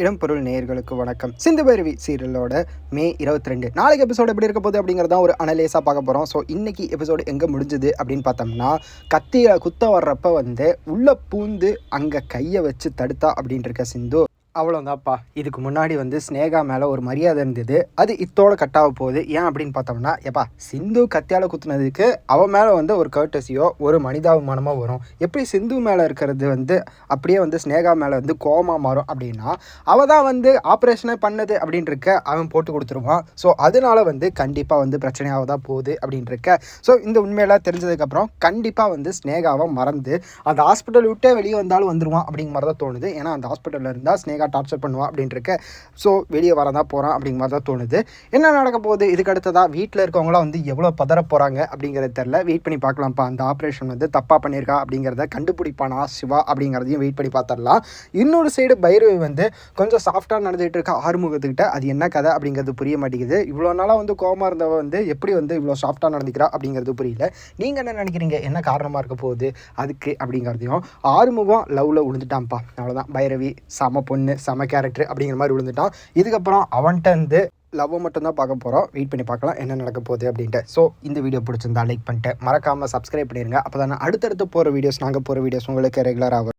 இடம்பொருள் நேயர்களுக்கு வணக்கம். சிந்து பைரவி சீரியலோட மே இருபத்தி ரெண்டு நாளைக்கு எபிசோடு எப்படி இருக்க போகுது அப்படிங்கிறத ஒரு அனலேஸாக பார்க்க போகிறோம் ஸோ இன்னைக்கு எபிசோடு எங்கே முடிஞ்சுது அப்படின்னு பார்த்தோம்னா கத்தியில் குத்த வர்றப்ப வந்து உள்ள பூந்து அங்கே கையை வச்சு தடுத்தா அப்படின்ட்டு இருக்க சிந்து. அவ்வளோதான்ப்பா இதுக்கு முன்னாடி வந்து ஸ்னேகா மேலே ஒரு மரியாதை இருந்தது. அது இத்தோட கட்டாக போகுது. ஏன் அப்படின்னு பார்த்தோம்னா எப்பா சிந்து கத்தியால் குத்துனதுக்கு அவன் மேலே வந்து ஒரு கர்டசியோ ஒரு மனிதாபிமானமோ வரும். எப்படி சிந்து மேலே இருக்கிறது வந்து அப்படியே வந்து ஸ்னேகா மேலே வந்து கோமா மாறும் அப்படின்னா அவள் தான் வந்து ஆப்ரேஷனே பண்ணது அப்படின்ட்டு அவன் போட்டு கொடுத்துருவான். ஸோ அதனால வந்து கண்டிப்பாக வந்து பிரச்சனையாக தான் போகுது அப்படின்ட்டு ஸோ இந்த உண்மையெல்லாம் தெரிஞ்சதுக்கப்புறம் கண்டிப்பாக வந்து ஸ்னேகாவை மறந்து அந்த ஹாஸ்பிட்டல் விட்டே வெளியே வந்தாலும் வந்துருவான் அப்படிங்கிற மாதிரி தான் தோணுது. ஏன்னா அந்த ஹாஸ்பிட்டலில் இருந்தால் ஸ்னேகா டார்ச்சர் பண்ணுவான் அப்படின்ட்டு இருக்க ஸோ வெளியே வரதான் போகிறான் அப்படிங்கிற மாதிரி தான் தோணுது. என்ன நடக்க போகுது? இதுக்கு அடுத்ததாக வீட்டில் இருக்கவங்களாம் வந்து எவ்வளோ பதற போகிறாங்க அப்படிங்கிறது தெரில வெயிட் பண்ணி பார்க்கலாம்ப்பா. அந்த ஆப்ரேஷன் வந்து தப்பாக பண்ணியிருக்கா அப்படிங்கிறத கண்டுபிடிப்பானா சிவா அப்படிங்கிறதையும் வெயிட் பண்ணி பார்த்துடலாம். இன்னொரு சைடு பைரவி வந்து கொஞ்சம் சாஃப்டாக நடந்துகிட்டு இருக்க ஆறுமுகத்துக்கிட்ட அது என்ன கதை அப்படிங்கிறது புரிய மாட்டேங்குது. இவ்வளோ நாளாக வந்து கோமா இருந்தவ வந்து எப்படி வந்து இவ்வளோ சாஃப்டாக நடந்துக்கிறா அப்படிங்கிறது புரியல. நீங்கள் என்ன நினைக்கிறீங்க? என்ன காரணமாக இருக்க போகுது? அதுக்கு அப்படிங்கிறதையும். ஆறுமுகம் லவ்வில் விழுந்துட்டான்ப்பா அவ்வளோதான் பைரவி சம பொண்ணு. செம கேரக்டர் அப்படிங்கிற மாதிரி விழுந்துட்டான். இதுக்கப்புறம் அவன்கிட்ட இருந்து லவ்வை மட்டும்தான் பார்க்க போகிறோம் வெயிட் பண்ணி பார்க்கலாம் என்ன நடக்க போகுது அப்படின்ட்டு. ஸோ இந்த வீடியோ பிடிச்சிருந்தா லைக் பண்ணிட்டு மறக்காமல் சப்ஸ்கிரைப் பண்ணிடுங்க அப்போ தான் அடுத்தடுத்து போகிற வீடியோஸ் நாங்கள் போகிற வீடியோஸ் உங்களுக்கு ரெகுலராக